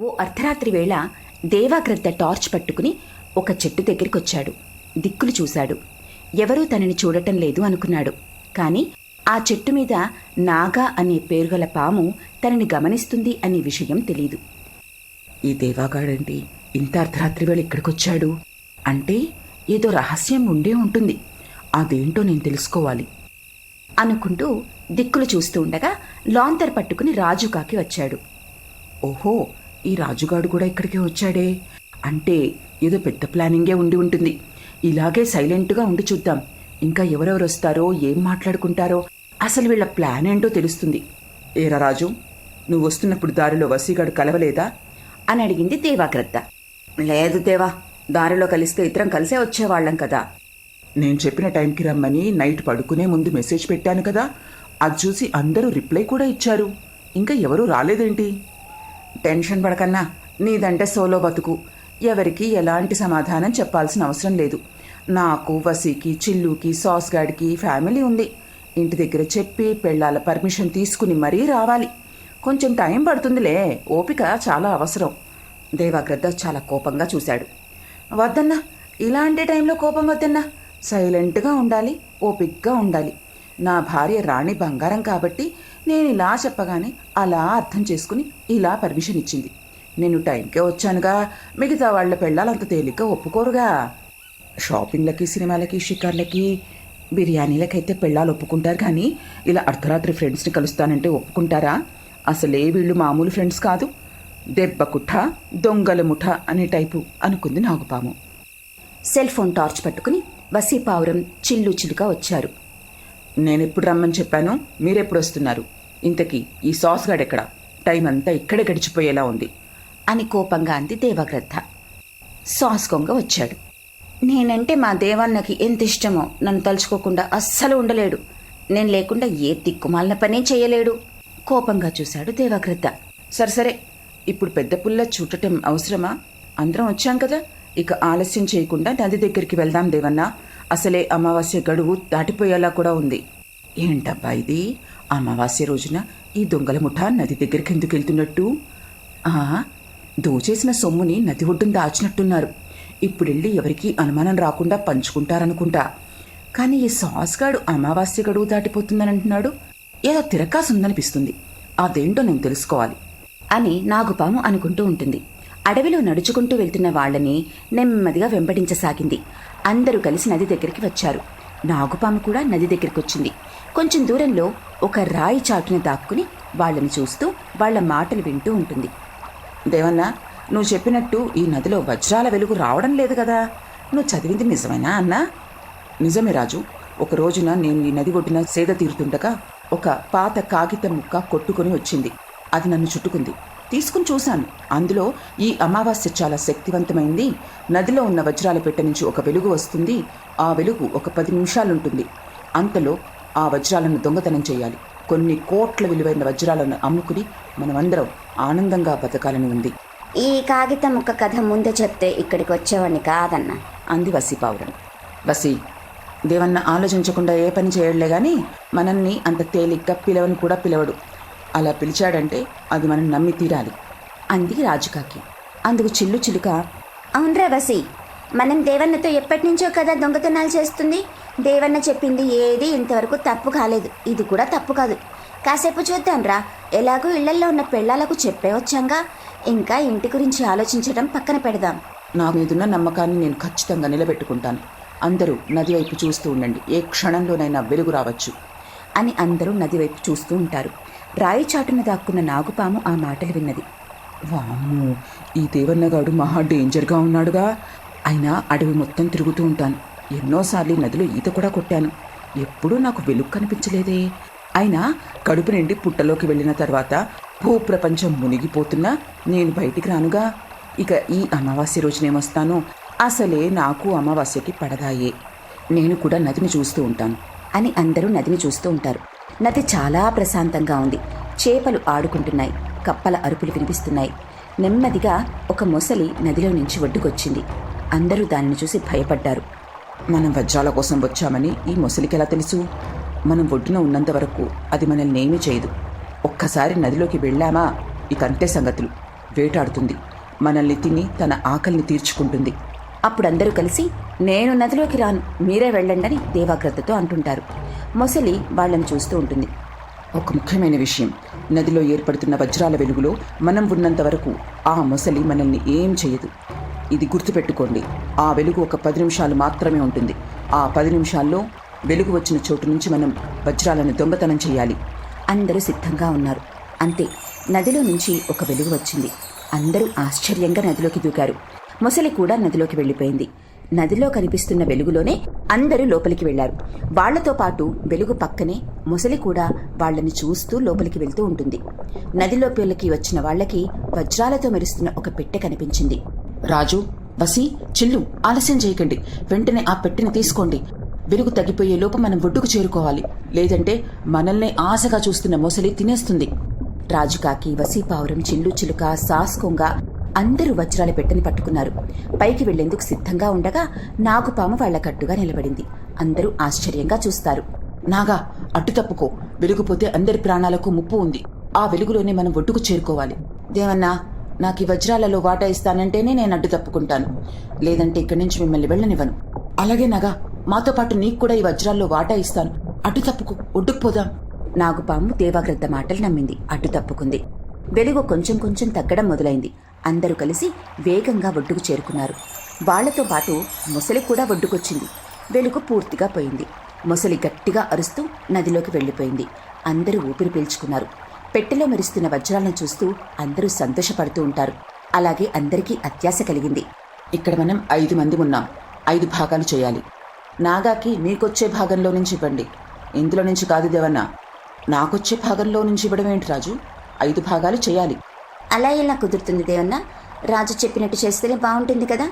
ఓ అర్ధరాత్రి వేళ దేవాగ్రద్ద టార్చ్ పట్టుకుని ఒక చెట్టు దగ్గరికొచ్చాడు. దిక్కులు చూశాడు. ఎవరూ తనని చూడటం లేదు అనుకున్నాడు. కాని ఆ చెట్టు మీద నాగా అనే పేరుగల పాము తనని గమనిస్తుంది అనే విషయం తెలీదు. ఈ దేవాగాడండి ఇంత అర్ధరాత్రి వేళ ఇక్కడికొచ్చాడు? అంటే ఏదో రహస్యం ఉండే ఉంటుంది. అదేంటో నేను తెలుసుకోవాలి అనుకుంటూ దిక్కులు చూస్తూ ఉండగా లాంతర్ పట్టుకుని రాజుకాకి వచ్చాడు. ఓహో ఈ రాజుగాడు కూడా ఇక్కడికే వచ్చాడే. అంటే ఏదో పెద్ద ప్లానింగే ఉండి ఉంటుంది. ఇలాగే సైలెంట్గా ఉండి చూద్దాం. ఇంకా ఎవరెవరు వస్తారో ఏం మాట్లాడుకుంటారో అసలు వీళ్ళ ప్లాన్ ఏంటో తెలుస్తుంది. ఏరా రాజు నువ్వు వస్తున్నప్పుడు దారిలో వసీగాడు కలవలేదా? అని అడిగింది దేవాగ్రద్ద లేదు దేవా దారిలో కలిస్తే ఇద్దరం కలిసే వచ్చేవాళ్ళం కదా. నేను చెప్పిన టైంకి రమ్మని నైట్ పడుకునే ముందు మెసేజ్ పెట్టాను కదా. అది చూసి అందరూ రిప్లై కూడా ఇచ్చారు. ఇంకా ఎవరూ రాలేదేంటి? టెన్షన్ పడకన్నా నీదంటే సోలో బతుకు. ఎవరికి ఎలాంటి సమాధానం చెప్పాల్సిన అవసరం లేదు. నాకు వసీకి చిల్లుకి సాస్ గాడికి ఫ్యామిలీ ఉంది. ఇంటి దగ్గర చెప్పి పెళ్ళాల పర్మిషన్ తీసుకుని మరీ రావాలి. కొంచెం టైం పడుతుందిలే ఓపిక చాలా అవసరం. దేవాగ్రద్ద చాలా కోపంగా చూశాడు. వద్దన్నా ఇలాంటి టైంలో కోపం వద్దన్నా. సైలెంట్గా ఉండాలి ఓపిక్గా ఉండాలి. నా భార్య రాణి బంగారం కాబట్టి నేను ఇలా చెప్పగానే అలా అర్థం చేసుకుని ఇలా పర్మిషన్ ఇచ్చింది. నేను టైంకే వచ్చానుగా. మిగతా వాళ్ళ పెళ్ళాలంత తేలిక ఒప్పుకోరుగా. షాపింగ్లకి సినిమాలకి షికార్లకి బిర్యానీలకైతే పెళ్ళాలు ఒప్పుకుంటారు కానీ ఇలా అర్ధరాత్రి ఫ్రెండ్స్ని కలుస్తానంటే ఒప్పుకుంటారా? అసలే వీళ్ళు మామూలు ఫ్రెండ్స్ కాదు. దెబ్బ కుఠ దొంగల ముఠ అనే టైపు అనుకుంది నాగుపాము. సెల్ ఫోన్ టార్చ్ పట్టుకుని వసీపావురం చిల్లు చిలుక వచ్చారు. నేను ఎప్పుడు రమ్మని చెప్పాను మీరెప్పుడు వస్తున్నారు ఇంతకీ ఈ సాస్ గడెక్కడ? టైం అంతా ఇక్కడే గడిచిపోయేలా ఉంది. అని కోపంగా అంది దేవగ్రద్ద సాస్ కొంగ వచ్చాడు. నేనంటే మా దేవన్నకి ఎంత ఇష్టమో నన్ను తలుచుకోకుండా అస్సలు ఉండలేడు. నేను లేకుండా ఏ దిక్కుమాలిన పనే చేయలేడు. కోపంగా చూశాడు దేవగ్రద్ద సరే సరే ఇప్పుడు పెద్ద పుల్ల చూడటం అవసరమా? అందరం వచ్చాం కదా. ఇక ఆలస్యం చేయకుండా నది దగ్గరికి వెళ్దాం దేవన్నా. అసలే అమావాస్య గడువు దాటిపోయేలా కూడా ఉంది. ఏంటబ్బా ఇది? అమావాస్య రోజున ఈ దొంగల ముఠా నది దగ్గరికి ఎందుకు వెళ్తున్నట్టు? దోచేసిన సొమ్ముని నది ఒడ్డున దాచినట్టున్నారు. ఇప్పుడెళ్ళి ఎవరికీ అనుమానం రాకుండా పంచుకుంటారనుకుంటా. కానీ ఈ సాస్గాడు అమావాస్య గడువు దాటిపోతుందని అంటున్నాడు ఏదో తిరకాసుందనిపిస్తుంది అదేంటో నేను తెలుసుకోవాలి అని నాగుపాము అనుకుంటూ ఉంటుంది. అడవిలో నడుచుకుంటూ వెళ్తున్న వాళ్ళని నెమ్మదిగా వెంబడించసాగింది. అందరూ కలిసి నది దగ్గరికి వచ్చారు. నాగుపాము కూడా నది దగ్గరికి వచ్చింది కొంచెం దూరంలో ఒక రాయి చాటున దాక్కుని వాళ్ళని చూస్తూ వాళ్ళ మాటలు వింటూ ఉంటుంది. దేవన్నా నువ్వు చెప్పినట్టు ఈ నదిలో వజ్రాల వెలుగు రావడం లేదు కదా? నువ్వు చదివింది నిజమేనా అన్నా? నిజమే రాజు. ఒక రోజున నేను ఈ నది ఒడ్డున సేద తీరుతుండగా ఒక పాత కాగితం ముక్క కొట్టుకొని వచ్చింది. అది నన్ను చుట్టుకుంది. తీసుకుని చూశాను. అందులో ఈ అమావాస్య చాలా శక్తివంతమైంది. నదిలో ఉన్న వజ్రాల పెట్టె నుంచి ఒక వెలుగు వస్తుంది. ఆ వెలుగు ఒక పది నిమిషాలుంటుంది. అంతలో ఆ వజ్రాలను దొంగతనం చేయాలి. కొన్ని కోట్ల విలువైన వజ్రాలను అమ్ముకుని మనమందరం ఆనందంగా బతకాలని ఉంది. ఈ కాగితం ఒక కథ ముందే చెప్తే ఇక్కడికి వచ్చేవాడిని కాదన్నా. అంది వసీపావురం వసీ దేవన్న ఆలోచించకుండా ఏ పని చేయడలే గాని మనల్ని అంత తేలిగ్గా పిలవని కూడా పిలవడు. అలా పిలిచాడంటే అది మనం నమ్మి తీరాలి. అంది రాజుకాకి అందుకు చిల్లు చిలుక అవునరా బసి మనం దేవన్నతో ఎప్పటి నుంచో కదా దొంగతనాలు చేస్తుంది. దేవన్న చెప్పింది ఏది ఇంతవరకు తప్పు కాలేదు. ఇది కూడా తప్పు కాదు. కాసేపు చూద్దాంరా ఎలాగో ఇళ్ళల్లో ఉన్న పెళ్ళాలకు చెప్పే వచ్చాంగా. ఇంకా ఇంటి గురించి ఆలోచించడం పక్కన పెడదాం. నా మీదున్న నమ్మకాన్ని నేను ఖచ్చితంగా నిలబెట్టుకుంటాను. అందరూ నది వైపు చూస్తూ ఉండండి. ఏ క్షణంలోనైనా వెలుగు రావచ్చు. అని అందరూ నది వైపు చూస్తూ ఉంటారు. రాయి చాటున దాక్కున్న నాగుపాము ఆ మాటలు విన్నది. వాము ఈ దేవన్నగాడు మహా డేంజర్గా ఉన్నాడుగా. అయినా అడవి మొత్తం తిరుగుతూ ఉంటాను. ఎన్నోసార్లు నదిలో ఈత కూడా కొట్టాను. ఎప్పుడూ నాకు వెలుగు కనిపించలేదే అయినా కడుపు నిండి పుట్టలోకి వెళ్ళిన తర్వాత భూప్రపంచం మునిగిపోతున్నా నేను బయటికి రానుగా. ఇక ఈ అమావాస్య రోజునేమొస్తాను అసలే నాకు అమావాస్యకి పడదాయే. నేను కూడా నదిని చూస్తూ ఉంటాను. అని అందరూ నదిని చూస్తూ ఉంటారు. నది చాలా ప్రశాంతంగా ఉంది. చేపలు ఆడుకుంటున్నాయి. కప్పల అరుపులు వినిపిస్తున్నాయి. నెమ్మదిగా ఒక మొసలి నదిలో నుంచి ఒడ్డుకొచ్చింది. అందరూ దానిని చూసి భయపడ్డారు. మనం వజ్రాల కోసం వచ్చామని ఈ ముసలికి ఎలా తెలుసు? మనం ఒడ్డున ఉన్నంత వరకు అది మనల్ని ఏమీ చేయదు. ఒక్కసారి నదిలోకి వెళ్ళామా? ఇక అంతే సంగతులు. వేటాడుతుంది. మనల్ని తిని తన ఆకలిని తీర్చుకుంటుంది. అప్పుడు అందరూ కలిసి నేను నదిలోకి రాను. మీరే వెళ్ళండని దేవాగ్రతతో అంటుంటారు. మొసలి వాళ్ళని చూస్తూ ఉంటుంది. ఒక ముఖ్యమైన విషయం. నదిలో ఏర్పడుతున్న వజ్రాల వెలుగులో మనం ఉన్నంత వరకు ఆ మొసలి మనల్ని ఏం చేయదు. ఇది గుర్తుపెట్టుకోండి. ఆ వెలుగు ఒక పది నిమిషాలు మాత్రమే ఉంటుంది. ఆ పది నిమిషాల్లో వెలుగు వచ్చిన చోటు నుంచి మనం వజ్రాలను దొంగతనం చేయాలి. అందరూ సిద్ధంగా ఉన్నారు. అంతే. నదిలో నుంచి ఒక వెలుగు వచ్చింది. అందరూ ఆశ్చర్యంగా నదిలోకి దూకారు. మొసలి కూడా నదిలోకి వెళ్ళిపోయింది. నదిలో కనిపిస్తున్న వెలుగులోనే అందరూ లోపలికి వెళ్ళారు. వాళ్ళతో పాటు వెలుగు పక్కనే మొసలి కూడా వాళ్ళని చూస్తూ లోపలికి వెళ్తూ ఉంటుంది. నదిలోపలికి వచ్చిన వాళ్ళకి వజ్రాలతో మెరుస్తున్న ఒక పెట్టె కనిపించింది. రాజు వసి చిల్లు ఆలస్యం చేయకండి. వెంటనే ఆ పెట్టెని తీసుకోండి. వెలుగు తగ్గిపోయే లోపు మనం ఒడ్డుకు చేరుకోవాలి. లేదంటే మనల్ని ఆశగా చూస్తున్న మొసలి తినేస్తుంది. రాజుకాకి వసీపావురం చిల్లు చిలుక సాస్కొంగ అందరూ వజ్రాల పెట్టని పట్టుకున్నారు. పైకి వెళ్ళేందుకు సిద్ధంగా ఉండగా నాగుపాము వాళ్ళ కట్టుగా నిలబడింది. అందరూ ఆశ్చర్యంగా చూస్తారు. నాగా అట్టు తప్పుకో. వెలుగుపోతే అందరి ప్రాణాలకు ముప్పు ఉంది. ఆ వెలుగులోనే మనం ఒడ్డుకు చేరుకోవాలి. దేవన్నా నాకు ఈ వజ్రాలలో వాటా ఇస్తానంటేనే నేను అడ్డు తప్పుకుంటాను. లేదంటే ఇక్కడి నుంచి మిమ్మల్ని వెళ్ళనివ్వను. అలాగే నాగా మాతో పాటు నీకు కూడా ఈ వజ్రాల్లో వాటా ఇస్తాను. అడ్డు తప్పుకో ఒడ్డుకు పోదాం. నాగుపాము దేవాగ్రద్ద మాటలు నమ్మింది. అడ్డు తప్పుకుంది. వెలుగు కొంచెం కొంచెం తగ్గడం మొదలైంది. అందరూ కలిసి వేగంగా ఒడ్డుకు చేరుకున్నారు. వాళ్ళతో పాటు మొసలి కూడా ఒడ్డుకొచ్చింది. వెలుగు పూర్తిగా పోయింది. మొసలి గట్టిగా అరుస్తూ నదిలోకి వెళ్ళిపోయింది. అందరూ ఊపిరి పీల్చుకున్నారు. పెట్టెలో మెరుస్తున్న వజ్రాలను చూస్తూ అందరూ సంతోషపడుతూ ఉంటారు. అలాగే అందరికీ అత్యాశ కలిగింది. ఇక్కడ మనం ఐదు మంది ఉన్నాం. ఐదు భాగాలు చేయాలి. నాగాకి మీకొచ్చే భాగంలో నుంచి ఇవ్వండి. ఇందులో నుంచి కాదు దేవన్న. నాకొచ్చే భాగంలో నుంచి ఇవ్వడం ఏంటి రాజు? ఐదు భాగాలు చేయాలి. అలా ఎలా కుదురుతుంది దేవన్న? రాజు చెప్పినట్టు చేస్తేనే బాగుంటుంది కదా.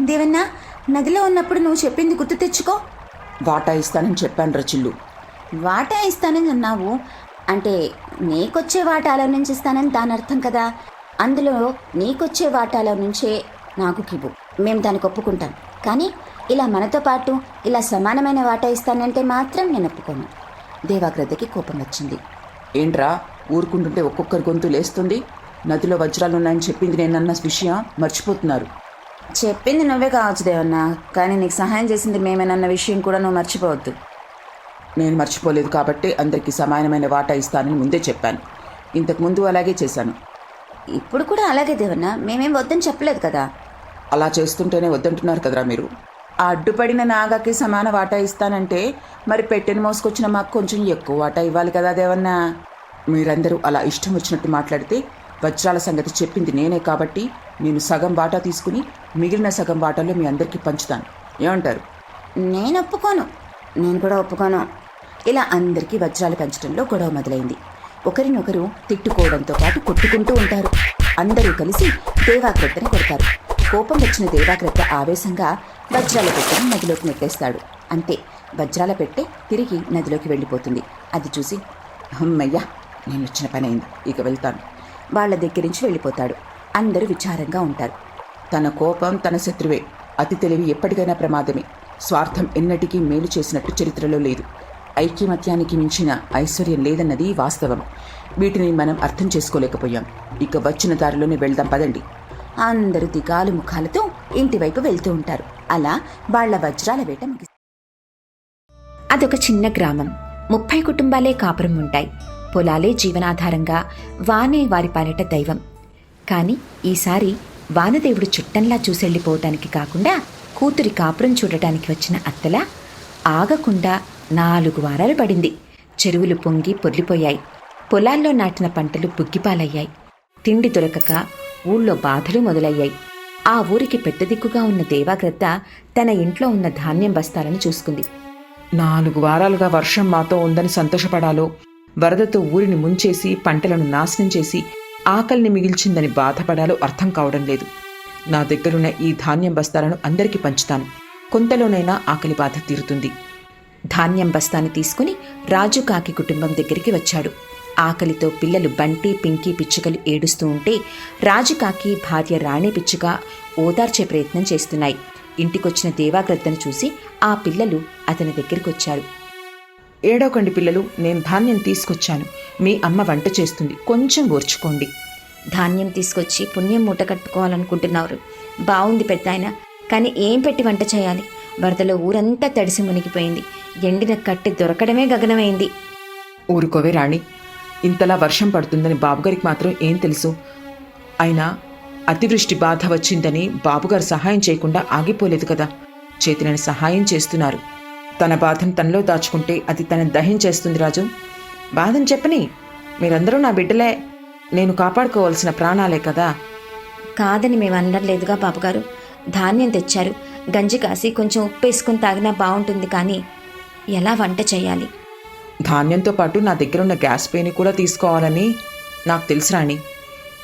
దేవన్న నదిలో ఉన్నప్పుడు నువ్వు చెప్పింది గుర్తు తెచ్చుకో. వాటా ఇస్తానని చెప్పాను రచిల్లు వాటా ఇస్తానని అన్నావు? అంటే నీకొచ్చే వాటాలో నుంచి ఇస్తానని దాని అర్థం కదా. అందులో నీకొచ్చే వాటాలో నుంచే నాకు కివ్వు మేము దానికి ఒప్పుకుంటాం. కానీ ఇలా మనతో పాటు ఇలా సమానమైన వాటా ఇస్తానంటే మాత్రం నేను ఒప్పుకోను. దేవాగ్రద్దకి కోపం వచ్చింది. ఏంట్రా ఊరుకుంటుంటే ఒక్కొక్కరి గొంతు లేస్తుంది? నదిలో వజ్రాలు ఉన్నాయని చెప్పింది నేనన్న విషయం మర్చిపోతున్నారు. చెప్పింది నువ్వే కావచ్చు దేవన్న కానీ నీకు సహాయం చేసింది మేమేనన్న విషయం కూడా నువ్వు మర్చిపోవద్దు. నేను మర్చిపోలేదు కాబట్టి అందరికీ సమానమైన వాటా ఇస్తానని ముందే చెప్పాను. ఇంతకు ముందు అలాగే చేశాను. ఇప్పుడు కూడా అలాగే దేవన్న మేమేం వద్దని చెప్పలేదు కదా. అలా చేస్తుంటేనే వద్దంటున్నారు కదరా మీరు. ఆ అడ్డుపడిన నాగాకి సమాన వాటా ఇస్తానంటే మరి పెట్టెని మోసుకొచ్చిన మాకు కొంచెం ఎక్కువ వాటా ఇవ్వాలి కదా దేవన్నా. మీరందరూ అలా ఇష్టం వచ్చినట్టు మాట్లాడితే వజ్రాల సంగతి చెప్పింది నేనే కాబట్టి నేను సగం వాటా తీసుకుని మిగిలిన సగం వాటాలో మీ అందరికీ పంచుతాను. ఏమంటారు? నేను ఒప్పుకోను. నేను కూడా ఒప్పుకోను. ఇలా అందరికీ వజ్రాలు పెంచడంలో గొడవ మొదలైంది. ఒకరినొకరు తిట్టుకోవడంతో పాటు కొట్టుకుంటూ ఉంటారు. అందరూ కలిసి దేవాగ్రత్తని కొడతారు. కోపం వచ్చిన దేవాగ్రత్త ఆవేశంగా వజ్రాల పెట్టని నదిలోకి నెట్టేస్తాడు. అంతే. వజ్రాల పెట్టె తిరిగి నదిలోకి వెళ్ళిపోతుంది. అది చూసి అమ్మయ్యా నేను వచ్చిన పని అయింది ఇక వెళ్తాను. వాళ్ళ దగ్గర నుంచి వెళ్ళిపోతాడు. అందరూ విచారంగా ఉంటారు. తన కోపం తన శత్రువే. అతి తెలివి ఎప్పటికైనా ప్రమాదమే. స్వార్థం ఎన్నటికీ మేలు చేసినట్టు చరిత్రలో లేదు. ఐక్యమత్యానికి మించిన ఐశ్వర్యం లేదన్నది వాస్తవం. వీటిని మనం అర్థం చేసుకోలేకపోయాం. ఇక వచ్చిన దారిలోనే వెళ్దాం పదండి. అందరూ దిగాలు ముఖాలతో ఇంటివైపు వెళ్తూ ఉంటారు. అలా వాళ్ళ వజ్రాల వేట ముగిసి అదొక చిన్న గ్రామం. ముప్పై కుటుంబాలే కాపురం ఉంటాయి. పొలాలే జీవనాధారంగా వానే వారి పాలిట దైవం. కానీ ఈసారి వానదేవుడు చుట్టంలా చూసెళ్ళిపోవటానికి కాకుండా కూతురి కాపురం చూడటానికి వచ్చిన అత్తలా ఆగకుండా నాలుగు వారాలు పడింది. చెరువులు పొంగి పొర్లిపోయాయి. పొలాల్లో నాటిన పంటలు బుగ్గిపాలయ్యాయి. తిండి దొరకక ఊళ్ళో బాధలు మొదలయ్యాయి. ఆ ఊరికి పెద్ద దిక్కుగా ఉన్న దేవాగ్రద్ద తన ఇంట్లో ఉన్న ధాన్యం బస్తాలను చూసుకుంది. నాలుగు వారాలుగా వర్షం మాతో ఉందని సంతోషపడాలో వరదతో ఊరిని ముంచేసి పంటలను నాశనం చేసి ఆకలిని మిగిల్చిందని బాధపడాలో అర్థం కావడం లేదు. నా దగ్గరున్న ఈ ధాన్యం బస్తాలను అందరికీ పంచుతాను. కొంతలోనైనా ఆకలి బాధ తీరుతుంది. ధాన్యం బస్తాని తీసుకుని రాజు కాకి కుటుంబం దగ్గరికి వచ్చాడు. ఆకలితో పిల్లలు బంటి పింకీ పిచ్చుకలు ఏడుస్తూ ఉంటే రాజు కాకి భార్య రాణి పిచ్చుక ఓదార్చే ప్రయత్నం చేస్తున్నాయి. ఇంటికొచ్చిన దేవాగ్రద్దను చూసి ఆ పిల్లలు అతని దగ్గరికి వచ్చారు ఏడవకండి పిల్లలు నేను ధాన్యం తీసుకొచ్చాను. మీ అమ్మ వంట చేస్తుంది. కొంచెం ఓర్చుకోండి. ధాన్యం తీసుకొచ్చి పుణ్యం మూట కట్టుకోవాలనుకుంటున్నారు. బాగుంది పెద్ద ఆయన కానీ ఏం పెట్టి వంట చేయాలి? వరదలో ఊరంతా తడిసి మునిగిపోయింది. ఎండిన కట్టె దొరకడమే గగనమైంది. ఊరుకోవే రాణి. ఇంతలా వర్షం పడుతుందని బాబుగారికి మాత్రం ఏం తెలుసు? అయినా అతివృష్టి బాధ వచ్చిందని బాబుగారు సహాయం చేయకుండా ఆగిపోలేదు కదా. చేతినని సహాయం చేస్తున్నారు. తన బాధను తనలో దాచుకుంటే అది తనని దహించేస్తుంది రాజు. బాధను చెప్పని మీరందరూ నా బిడ్డలే. నేను కాపాడుకోవాల్సిన ప్రాణాలే కదా. కాదని మేము అనలేదుగా బాబుగారు. ధాన్యం తెచ్చారు. గంజి కాసి కొంచెం ఉప్పు వేసుకుని తాగినా బాగుంటుంది కానీ ఎలా వంట చేయాలి? ధాన్యంతో పాటు నా దగ్గర ఉన్న గ్యాస్ పేని కూడా తీసుకోవాలని నాకు తెలుసు రాణి.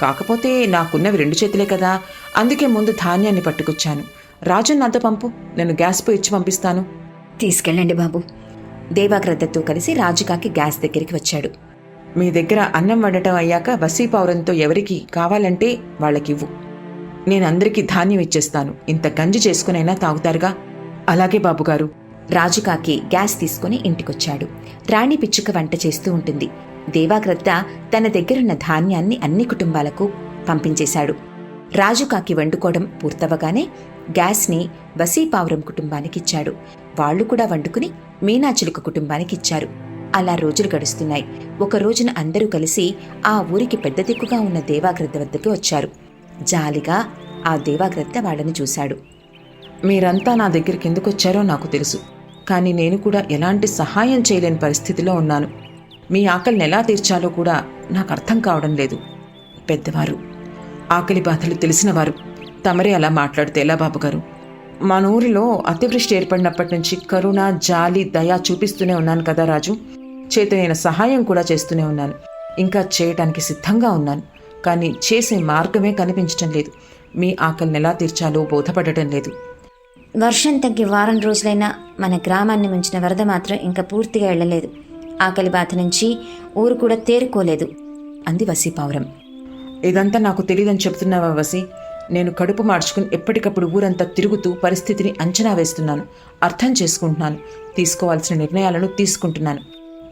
కాకపోతే నాకున్నవి రెండు చేతులే కదా. అందుకే ముందు ధాన్యాన్ని పట్టుకొచ్చాను. రాజు నాతో పంపు. నేను గ్యాస్ పోయి ఇచ్చి పంపిస్తాను. తీసుకెళ్ళండి బాబు. దేవాగ్రద్దతో కలిసి రాజుకాకి గ్యాస్ దగ్గరికి వచ్చాడు. మీ దగ్గర అన్నం వండటం అయ్యాక వసీపౌరంతో ఎవరికి కావాలంటే వాళ్ళకివ్వు. నేను అందరికీ ధాన్యం ఇచ్చేస్తాను. ఇంత గంజి చేసుకునైనా తాగుతారుగా? అలాగే బాబుగారు రాజుకాకి గ్యాస్ తీసుకుని ఇంటికొచ్చాడు. రాణి పిచ్చుక వంట చేస్తూ ఉంటుంది. దేవాగ్రద్ద తన దగ్గరున్న ధాన్యాన్ని అన్ని కుటుంబాలకు పంపించేశాడు. రాజుకాకి వండుకోవడం పూర్తవగానే గ్యాస్ని వసీపావురం కుటుంబానికిచ్చాడు. వాళ్ళు కూడా వండుకుని మీనాచిలుక కుటుంబానికిచ్చారు. అలా రోజులు గడుస్తున్నాయి. ఒక రోజున అందరూ కలిసి ఆ ఊరికి పెద్ద దిక్కుగా ఉన్న దేవాగ్రద్ద వద్దకు వచ్చారు. జాలిగా ఆ దేవాగ్రద్ద వాళ్ళని చూశాడు. మీరంతా నా దగ్గరికి ఎందుకు వచ్చారో నాకు తెలుసు. కానీ నేను కూడా ఎలాంటి సహాయం చేయలేని పరిస్థితిలో ఉన్నాను. మీ ఆకలిని ఎలా తీర్చాలో కూడా నాకు అర్థం కావడం లేదు. పెద్దవారు ఆకలి బాధలు తెలిసినవారు తమరే అలా మాట్లాడితే ఎలా బాబుగారు? మన ఊరిలో అతివృష్టి ఏర్పడినప్పటి నుంచి కరుణ జాలి దయ చూపిస్తూనే ఉన్నాను కదా రాజు. చేతనైన సహాయం కూడా చేస్తూనే ఉన్నాను. ఇంకా చేయటానికి సిద్ధంగా ఉన్నాను. కానీ చేసే మార్గమే కనిపించటం లేదు. మీ ఆకలిని ఎలా తీర్చాలో బోధపడటం లేదు. వర్షం తగ్గి వారం రోజులైనా మన గ్రామాన్ని ముంచిన వరద మాత్రం ఇంకా పూర్తిగా వెళ్ళలేదు ఆకలి బాధ నుంచి ఊరు కూడా తేరుకోలేదు. అంది వసీపావురం ఇదంతా నాకు తెలియదని చెప్తున్నావా వసి నేను కడుపు మార్చుకుని ఎప్పటికప్పుడు ఊరంతా తిరుగుతూ పరిస్థితిని అంచనా వేస్తున్నాను. అర్థం చేసుకుంటున్నాను. తీసుకోవాల్సిన నిర్ణయాలను తీసుకుంటున్నాను.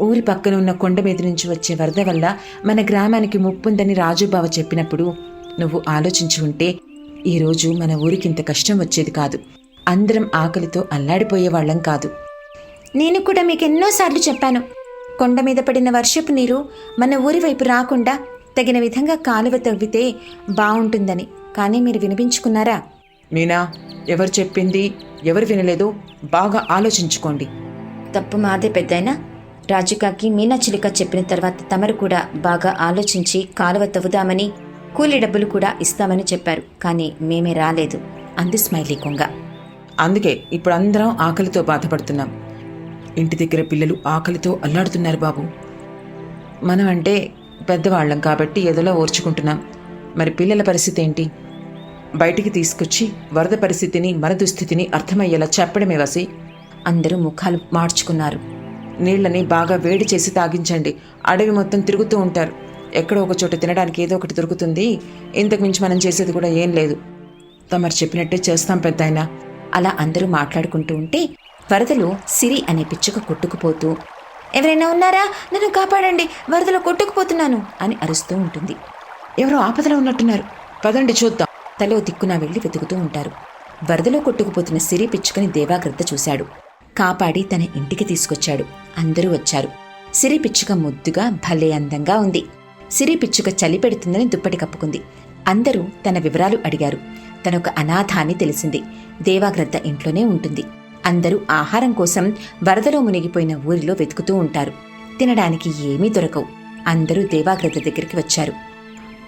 ఊరి పక్కన ఉన్న కొండ మీద నుంచి వచ్చే వరద వల్ల మన గ్రామానికి ముప్పుందని రాజుబావ చెప్పినప్పుడు నువ్వు ఆలోచించి ఉంటే ఈరోజు మన ఊరికి ఇంత కష్టం వచ్చేది కాదు. అందరం ఆకలితో అల్లాడిపోయేవాళ్ళం కాదు. నేను కూడా మీకు ఎన్నోసార్లు చెప్పాను. కొండ మీద పడిన వర్షపు నీరు మన ఊరి వైపు రాకుండా తగిన విధంగా కాలువ తవ్వితే బాగుంటుందని కానీ మీరు వినిపించుకున్నారా? మీనా ఎవరు చెప్పింది ఎవరు వినలేదో బాగా ఆలోచించుకోండి. తప్పు మాదే పెద్దయినా. రాజుకాకి మీనాచిలిక చెప్పిన తర్వాత తమరు కూడా బాగా ఆలోచించి కాలువ తవ్వుదామని కూలి డబ్బులు కూడా ఇస్తామని చెప్పారు. కానీ మేమే రాలేదు. అంది స్మైలీ కొంగ. అందుకే ఇప్పుడు అందరం ఆకలితో బాధపడుతున్నాం. ఇంటి దగ్గర పిల్లలు ఆకలితో అల్లాడుతున్నారు బాబు. మనం అంటే పెద్దవాళ్ళం కాబట్టి ఎదలో ఓర్చుకుంటున్నాం. మరి పిల్లల పరిస్థితి ఏంటి? బయటికి తీసుకొచ్చి వరద పరిస్థితిని మన దుస్థితిని అర్థమయ్యేలా చెప్పడమే వసి. అందరూ ముఖాలు మార్చుకున్నారు. నీళ్ళని బాగా వేడి చేసి తాగించండి. అడవి మొత్తం తిరుగుతూ ఉంటారు. ఎక్కడో ఒక చోట తినడానికి ఏదో ఒకటి దొరుకుతుంది. ఇంతకు మించి మనం చేసేది కూడా ఏం లేదు. తమరు చెప్పినట్టే చేస్తాం పెద్దాయన. అలా అందరూ మాట్లాడుకుంటూ ఉంటే వరదలో సిరి అనే పిచ్చుక కొట్టుకుపోతూ ఎవరైనా ఉన్నారా? నన్ను కాపాడండి. వరదలో కొట్టుకుపోతున్నాను అని అరుస్తూ ఉంటుంది. ఎవరో ఆపదలో ఉన్నట్టున్నారు. పదండి చూద్దాం. తలో దిక్కున వెళ్ళి వెతుకుతూ ఉంటారు. వరదలో కొట్టుకుపోతున్న సిరి పిచ్చుకని దేవాగ్రత చూశాడు. కాపాడి తన ఇంటికి తీసుకొచ్చాడు. అందరూ వచ్చారు. సిరి పిచ్చుక ముద్దుగా భలే అందంగా ఉంది. సిరి పిచ్చుక చలి పెడుతుందని దుప్పటి కప్పుకుంది. అందరూ తన వివరాలు అడిగారు. తనొక అనాథ అని తెలిసింది. దేవాగ్రద్ద ఇంట్లోనే ఉంటుంది. అందరూ ఆహారం కోసం వరదలో మునిగిపోయిన ఊరిలో వెతుకుతూ ఉంటారు. తినడానికి ఏమీ దొరకవు. అందరూ దేవాగ్రద్ద దగ్గరికి వచ్చారు.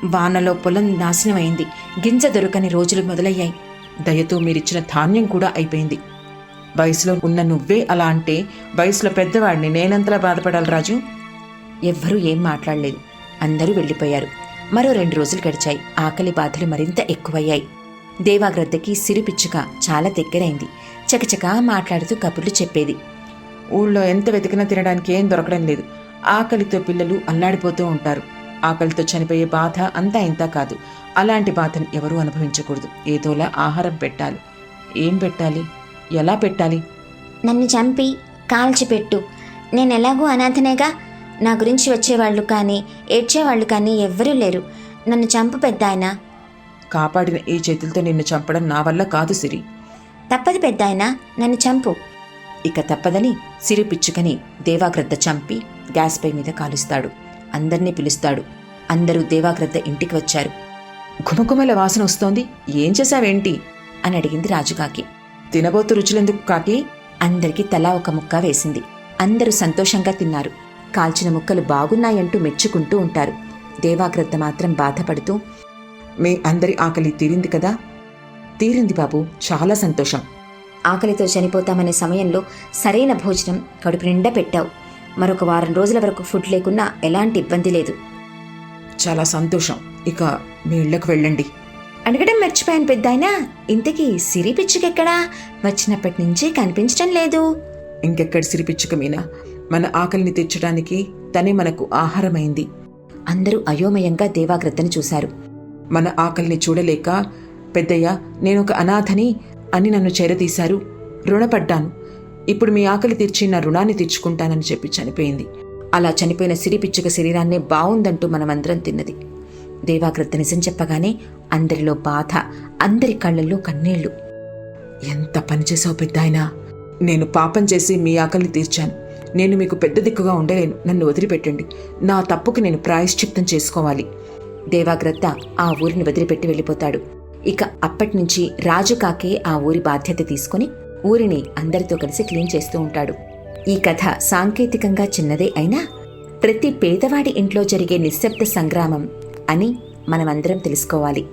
వానలో పొలం నాశనమైంది. గింజ దొరకని రోజులు మొదలయ్యాయి. దయతో మీరిచ్చిన ధాన్యం కూడా అయిపోయింది. వయసులో ఉన్న నువ్వే అలా అంటే వయసులో పెద్దవాడిని నేనంతలా బాధపడాలి రాజు? ఎవ్వరూ ఏం మాట్లాడలేదు. అందరూ వెళ్ళిపోయారు. మరో రెండు రోజులు గడిచాయి. ఆకలి బాధలు మరింత ఎక్కువయ్యాయి. దేవాగ్రద్దకి సిరిపిచ్చుక చాలా దగ్గరైంది. చకచకా మాట్లాడుతూ కబుర్లు చెప్పేది. ఊళ్ళో ఎంత వెతికినా తినడానికి ఏం దొరకడం లేదు. ఆకలితో పిల్లలు అల్లాడిపోతూ ఉంటారు. ఆకలితో చనిపోయే బాధ అంతా ఇంతా కాదు. అలాంటి బాధను ఎవరూ అనుభవించకూడదు. ఏదోలా ఆహారం పెట్టాలి. ఏం పెట్టాలి? ఎలా పెట్టాలి? నన్ను చంపి కాల్చిపెట్టు నేను ఎలాగూ అనాథనేగా నా గురించి వచ్చేవాళ్ళు కానీ ఏడ్చేవాళ్ళు కానీ ఎవ్వరూ లేరు. నన్ను చంపు పెద్దాయన? కాపాడిన ఈ చేతులతో నిన్ను చంపడం నా వల్ల కాదు సిరి. తప్పదు పెద్దాయన? నన్ను చంపు. ఇక తప్పదని సిరి పిచ్చుకని దేవాగ్రద్ద చంపి గ్యాస్ పై మీద కాలుస్తాడు. అందర్నీ పిలుస్తాడు. అందరూ దేవాగ్రద్ద ఇంటికి వచ్చారు. ఘుమఘుమల వాసన వస్తోంది. ఏం చేశావేంటి? అని అడిగింది రాజుకాకి తినబోతు రుచులెందుకు కాకి? అందరికీ తలా ఒక ముక్క వేసింది. అందరూ సంతోషంగా తిన్నారు. కాల్చిన ముక్కలు బాగున్నాయంటూ మెచ్చుకుంటూ ఉంటారు. దేవాగ్రద్ద మాత్రం బాధపడుతూ మీ అందరి ఆకలి తీరింది కదా? తీరింది బాబు చాలా సంతోషం. ఆకలితో చనిపోతామనే సమయంలో సరైన భోజనం కడుపు నిండా పెట్టావు. మరొక వారం రోజుల వరకు ఫుడ్ లేకున్నా ఎలాంటి ఇబ్బంది లేదు. చాలా సంతోషం. ఇక మీ ఇళ్ళకు వెళ్ళండి. అడగడం మర్చిపోయాను పెద్దాయనా. ఇంతకీ సిరి పిచ్చుకెక్కడా? వచ్చినప్పటి నుంచి కనిపించడం లేదు. ఇంకెక్కడ సిరిపిచ్చుక మీనా? మన ఆకలిని తీర్చడానికి తనే మనకు ఆహారమైంది. అందరూ అయోమయంగా దేవాగ్రద్దను చూశారు. మన ఆకలిని చూడలేక పెద్దయ్య నేనొక అనాథని అని నన్ను చేరతీశారు. రుణపడ్డాను. ఇప్పుడు మీ ఆకలి తీర్చి నా రుణాన్ని తీర్చుకుంటానని చెప్పి చనిపోయింది. అలా చనిపోయిన సిరిపిచ్చుక శరీరాన్నే బావుందంటూ మనమందరం తిన్నది. దేవాగ్రద్ద నిజం చెప్పగానే అందరిలో బాధ అందరి కళ్ళల్లో కన్నీళ్ళు. ఎంత పని పెద్ద ఆయన నేను పాపం చేసి మీ ఆకలిని తీర్చాను. నేను మీకు పెద్ద దిక్కుగా ఉండలేను. నన్ను వదిలిపెట్టండి. నా తప్పుకి నేను ప్రాయశ్చిత్తం చేసుకోవాలి. దేవాగ్రత్త ఆ ఊరిని వదిలిపెట్టి వెళ్ళిపోతాడు. ఇక అప్పటినుంచి రాజుకాకే ఆ ఊరి బాధ్యత తీసుకుని ఊరిని అందరితో కలిసి క్లీన్ చేస్తూ ఉంటాడు. ఈ కథ సాంకేతికంగా చిన్నదే అయినా ప్రతి పేదవాడి ఇంట్లో జరిగే నిశ్శబ్ద సంగ్రామం అని మనమందరం తెలుసుకోవాలి.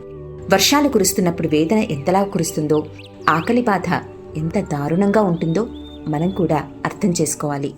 వర్షాలు కురుస్తున్నప్పుడు వేదన ఎంతలా కురుస్తుందో ఆకలి బాధ ఎంత దారుణంగా ఉంటుందో మనం కూడా అర్థం చేసుకోవాలి.